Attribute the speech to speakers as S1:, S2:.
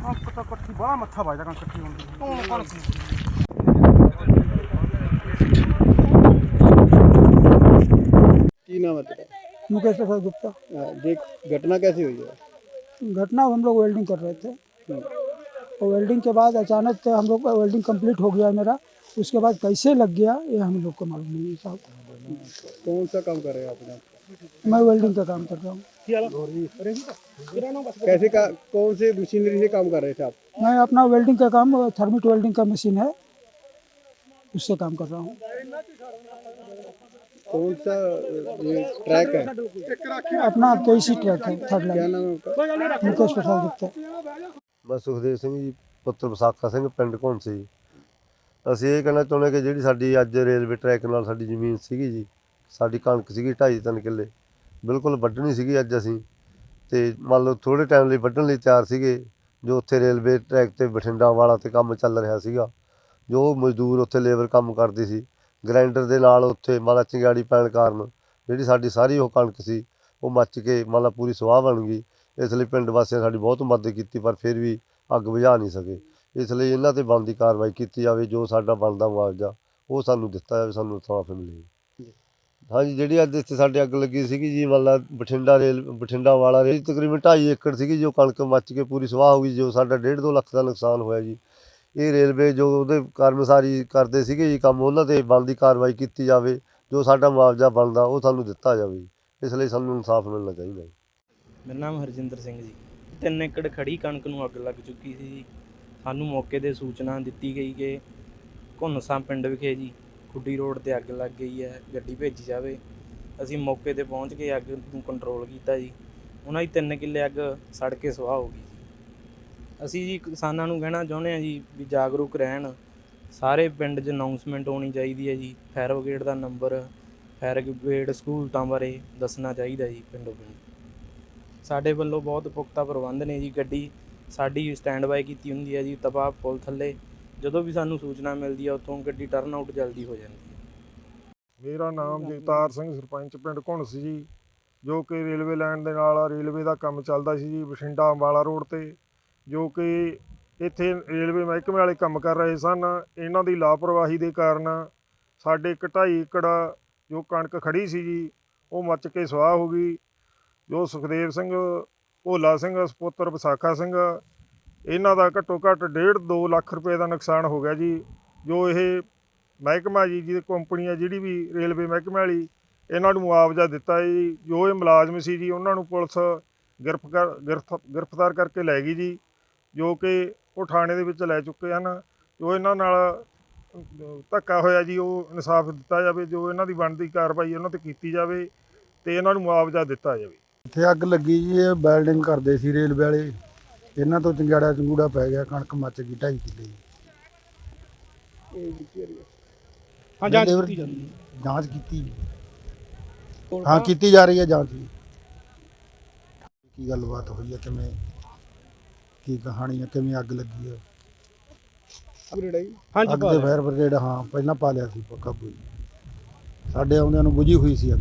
S1: ਕਣਕ ਤਾਂ ਇਕੱਠੀ ਬਾਹਲਾ ਮੱਥਾ ਵੱਜਦਾ ਕਣਕ ਇਕੱਠੀ ਹੁੰਦੀ ਉਹ ਕਣਕ
S2: ਕੀ ਨਾਮ ਹੈ तेरा
S3: मुकेश प्रसाद गुप्ता
S2: अ, ये घटना कैसी हुई है
S3: घटना हम लोग वेल्डिंग कर रहे थे और वेल्डिंग के बाद अचानक हम लोग का वेल्डिंग कंप्लीट हो गया मेरा उसके बाद कैसे लग गया ये हम लोग को मालूम नहीं है साहब
S2: कौन सा काम कर रहे हो आप यहाँ?
S3: मैं वेल्डिंग का काम कर रहा हूँ
S2: कैसे का कौन से मशीनरी से काम कर रहे थे आप
S3: मैं अपना वेल्डिंग का काम थर्मिट वेल्डिंग का मशीन है उससे काम कर रहा हूँ
S2: कौन सा अ, ये ट्रैक है
S3: अपना केसी ट्रैक है थर्ड
S2: क्या
S3: लाइन
S2: नाम है आपका
S3: मुकेश प्रसाद गुप्ता
S4: ਮੈਂ ਸੁਖਦੇਵ ਸਿੰਘ ਜੀ ਪੁੱਤਰ ਵਿਸਾਖਾ ਸਿੰਘ ਪਿੰਡ ਘੋਂਸੇ ਜੀ ਅਸੀਂ ਇਹ ਕਹਿਣਾ ਚਾਹੁੰਦੇ ਕਿ ਜਿਹੜੀ ਸਾਡੀ ਅੱਜ ਰੇਲਵੇ ਟਰੈਕ ਨਾਲ ਸਾਡੀ ਜ਼ਮੀਨ ਸੀਗੀ ਜੀ ਸਾਡੀ ਕਣਕ ਸੀਗੀ ਢਾਈ ਤਿੰਨ ਕਿੱਲੇ ਬਿਲਕੁਲ ਵੱਢਣੀ ਸੀਗੀ ਅੱਜ ਅਸੀਂ। ਤੇ ਮੰਨ ਲਓ ਥੋੜੇ ਟਾਈਮ ਲਈ ਵੱਢਣ ਲਈ ਤਿਆਰ ਸੀਗੇ, ਜੋ ਉੱਥੇ ਰੇਲਵੇ ਟਰੈਕ ਤੇ ਬਠਿੰਡਾ ਵਾਲਾ ਤੇ ਕੰਮ ਚੱਲ ਰਿਹਾ ਸੀਗਾ, ਜੋ ਮਜ਼ਦੂਰ ਉੱਥੇ ਲੇਬਰ ਕੰਮ ਕਰਦੀ ਸੀ। ਗ੍ਰਾਈਂਡਰ ਦੇ ਨਾਲ ਉੱਥੇ ਮੰਨ ਲਾ ਚੰਗਿਆੜੀ ਪੈਣ ਕਾਰਨ ਜਿਹੜੀ ਸਾਡੀ ਸਾਰੀ ਉਹ ਕਣਕ ਸੀ, ਉਹ ਮੱਚ ਕੇ ਮੰਨ ਪੂਰੀ ਸਵਾਹ ਬਣ ਗਈ। ਇਸ ਲਈ ਪਿੰਡ ਵਾਸੀਆਂ ਸਾਡੀ ਬਹੁਤ ਮਦਦ ਕੀਤੀ, ਪਰ ਫਿਰ ਵੀ ਅੱਗ ਬੁਝਾ ਨਹੀਂ ਸਕੇ। ਇਸ ਲਈ ਇਹਨਾਂ ਤੇ ਬਣਦੀ ਕਾਰਵਾਈ ਕੀਤੀ ਜਾਵੇ, ਜੋ ਸਾਡਾ ਬਣਦਾ ਮੁਆਵਜ਼ਾ, ਉਹ ਸਾਨੂੰ ਦਿੱਤਾ ਜਾਵੇ, ਸਾਨੂੰ ਇਨਸਾਫ ਮਿਲੇ। ਹਾਂਜੀ, ਜਿਹੜੀ ਅੱਜ ਇੱਥੇ ਸਾਡੇ ਅੱਗ ਲੱਗੀ ਸੀਗੀ ਜੀ ਮੰਨ ਬਠਿੰਡਾ ਰੇਲ, ਬਠਿੰਡਾ ਵਾਲਾ ਰੇਲ, ਤਕਰੀਬਨ 2.5 ਏਕੜ ਸੀਗੀ, ਜੋ ਕਣਕ ਮੱਚ ਕੇ ਪੂਰੀ ਸਵਾਹ ਹੋ ਗਈ, ਜੋ ਸਾਡਾ 1.5 2 ਲੱਖ ਦਾ ਨੁਕਸਾਨ ਹੋਇਆ ਜੀ। ਇਹ ਰੇਲਵੇ ਜੋ ਉਹਦੇ ਕਰਮਚਾਰੀ ਕਰਦੇ ਸੀਗੇ ਜੀ ਕੰਮ, ਉਹਨਾਂ ਤੇ ਬਣਦੀ ਕਾਰਵਾਈ ਕੀਤੀ ਜਾਵੇ, ਜੋ ਸਾਡਾ ਮੁਆਵਜ਼ਾ ਬਣਦਾ, ਉਹ ਸਾਨੂੰ ਦਿੱਤਾ ਜਾਵੇ ਜੀ। ਇਸ ਲਈ ਸਾਨੂੰ ਇਨਸਾਫ ਮਿਲਣਾ ਚਾਹੀਦਾ ਜੀ।
S5: ਮੇਰਾ ਨਾਮ ਹਰਜਿੰਦਰ ਸਿੰਘ ਜੀ। ਤਿੰਨ ਏਕੜ ਖੜੀ ਕਣਕ ਨੂੰ ਅੱਗ ਲੱਗ ਚੁੱਕੀ ਸੀ ਜੀ। ਸਾਨੂੰ ਮੌਕੇ ਤੇ ਸੂਚਨਾ ਦਿੱਤੀ ਗਈ ਕਿ ਘੁੰਨਸਾਂ ਪਿੰਡ ਵਿਖੇ ਜੀ। ਖੁੱਡੀ ਰੋਡ ਤੇ ਅੱਗ ਲੱਗ ਗਈ ਹੈ, ਗੱਡੀ ਭੇਜੀ ਜਾਵੇ। ਅਸੀਂ ਮੌਕੇ ਤੇ ਪਹੁੰਚ ਕੇ ਅੱਗ ਨੂੰ ਕੰਟਰੋਲ ਕੀਤਾ ਜੀ। ਉਹਨਾਂ ਦੀ ਤਿੰਨ ਕਿੱਲੇ ਅੱਗ ਸੜ ਕੇ ਸੁਆਹ ਹੋ ਗਈ ਜੀ। ਅਸੀਂ ਜੀ ਕਿਸਾਨਾਂ ਨੂੰ ਕਹਿਣਾ ਚਾਹੁੰਦੇ ਹਾਂ ਜੀ ਵੀ ਜਾਗਰੂਕ ਰਹਿਣ। ਸਾਰੇ ਪਿੰਡ 'ਚ ਅਨਾਉਂਸਮੈਂਟ ਹੋਣੀ ਚਾਹੀਦੀ ਹੈ ਜੀ। ਫਾਇਰ ਬ੍ਰਿਗੇਡ ਦਾ ਨੰਬਰ ਫਾਇਰ ਬ੍ਰਿਗੇਡ ਸਹੂਲਤਾਂ ਬਾਰੇ ਦੱਸਣਾ ਚਾਹੀਦਾ ਜੀ ਪਿੰਡੋਂ ਪਿੰਡ। ਸਾਡੇ ਵੱਲੋਂ ਬਹੁਤ ਪੁਖਤਾ ਪ੍ਰਬੰਧ ਨੇ ਜੀ ਗੱਡੀ। ਸਾਡੀ ਸਟੈਂਡ ਬਾਈ ਕੀਤੀ ਹੁੰਦੀ ਹੈ ਜੀ ਤਬਾਹ ਪੁਲ ਥੱਲੇ। ਜਦੋਂ ਵੀ ਸਾਨੂੰ ਸੂਚਨਾ ਮਿਲਦੀ ਹੈ ਉੱਥੋਂ ਗੱਡੀ ਟਰਨ ਆਊਟ ਜਲਦੀ ਹੋ ਜਾਂਦੀ ਹੈ
S6: ਮੇਰਾ ਨਾਮ ਜਗਤਾਰ ਸਿੰਘ, ਸਰਪੰਚ ਪਿੰਡ ਘੁਣਸ ਜੀ, ਜੋ ਕਿ ਰੇਲਵੇ ਲਾਈਨ ਦੇ ਨਾਲ ਰੇਲਵੇ ਦਾ ਕੰਮ ਚੱਲਦਾ ਸੀ ਜੀ, ਬਠਿੰਡਾ ਅੰਬਾਲਾ ਰੋਡ ਤੇ, ਜੋ ਕਿ ਇੱਥੇ ਰੇਲਵੇ ਮਹਿਕਮੇ ਵਾਲੇ ਕੰਮ ਕਰ ਰਹੇ ਸਨ। ਇਹਨਾਂ ਦੀ ਲਾਪਰਵਾਹੀ ਦੇ ਕਾਰਨ ਸਾਡੇ ਇੱਕ ਢਾਈ ਏਕੜ ਜੋ ਕਣਕ ਖੜੀ ਸੀ ਜੀ, ਉਹ ਮੱਚ ਕੇ ਸਵਾਹ ਹੋ ਗਈ। ਜੋ ਸੁਖਦੇਵ ਸਿੰਘ, ਭੋਲਾ ਸਿੰਘ, ਸੁਪੁੱਤਰ ਵਿਸਾਖਾ ਸਿੰਘ ਇਹਨਾਂ ਦਾ ਘੱਟੋ ਘੱਟ 1.5 2 ਲੱਖ ਰੁਪਏ ਦਾ ਨੁਕਸਾਨ ਹੋ ਗਿਆ ਜੀ। ਜੋ ਇਹ ਮਹਿਕਮਾ ਜੀ, ਜਿਹਦੀ ਕੰਪਨੀ ਆ, ਜਿਹੜੀ ਵੀ ਰੇਲਵੇ ਮਹਿਕਮੇ ਵਾਲੀ, ਇਹਨਾਂ ਨੂੰ ਮੁਆਵਜ਼ਾ ਦਿੱਤਾ ਜੀ। ਜੋ ਇਹ ਮੁਲਾਜ਼ਮ ਸੀ ਜੀ, ਉਹਨਾਂ ਨੂੰ ਪੁਲਿਸ ਗ੍ਰਿਫਤਾਰ ਗ੍ਰਿਫਤ- ਗ੍ਰਿਫਤਾਰ ਕਰਕੇ ਲੈ ਗਈ ਜੀ, ਜੋ ਕਿ ਉਹ ਥਾਣੇ ਦੇ ਵਿੱਚ ਲੈ ਚੁੱਕੇ ਹਨ। ਜੋ ਇਹਨਾਂ ਨਾਲ ਧੱਕਾ ਹੋਇਆ ਜੀ, ਉਹ ਇਨਸਾਫ ਦਿੱਤਾ ਜਾਵੇ, ਜੋ ਇਹਨਾਂ ਦੀ ਬਣਦੀ ਕਾਰਵਾਈ ਉਹਨਾਂ ਤੇ ਕੀਤੀ ਜਾਵੇ ਤੇ ਇਹਨਾਂ ਨੂੰ ਮੁਆਵਜ਼ਾ ਦਿੱਤਾ ਜਾਵੇ।
S7: ਇੱਥੇ ਅੱਗ ਲੱਗੀ ਜੀ, ਇਹ ਵੈਲਡਿੰਗ ਕਰਦੇ ਸੀ ਰੇਲਵੇ ਵਾਲੇ। ਇਹਨਾਂ ਤੋਂ ਚੰਗਾੜਾ ਚੰਗੂੜਾ ਪੈ ਗਿਆ ਕਣਕ ਮੱਚ ਗਈ 2.5 ਕਿੱਲੇ ਇਹ ਵਿੱਚੀ area।
S1: ਹਾਂ ਜਾਂਚ ਕੀਤੀ ਜਾਂਦੀ
S7: ਜਾਂਚ ਕੀਤੀ। ਹਾਂ ਕੀਤੀ ਜਾ ਰਹੀ ਹੈ ਜਾਂਚ ਜੀ ਕੀ ਗੱਲਬਾਤ ਹੋਈ ਹੈ ਕਿਵੇਂ ਕੀ ਕਹਾਣੀ ਹੈ ਕਿਵੇਂ ਅੱਗ ਲੱਗੀ ਹੈ।
S2: ਅਪਡੇਟ ਆਈ
S1: ਹਾਂਜੀ
S7: ਫਾਇਰ ਬ੍ਰਿਗੇਡ ਹਾਂ ਪਹਿਲਾਂ ਪਾ ਲਿਆ ਸੀ ਪੱਕਾ ਕੋਈ। ਸਾਡੇ ਆਉਂਦਿਆਂ ਨੂੰ ਬੁਝੀ ਹੋਈ ਸੀ ਅੱਗ।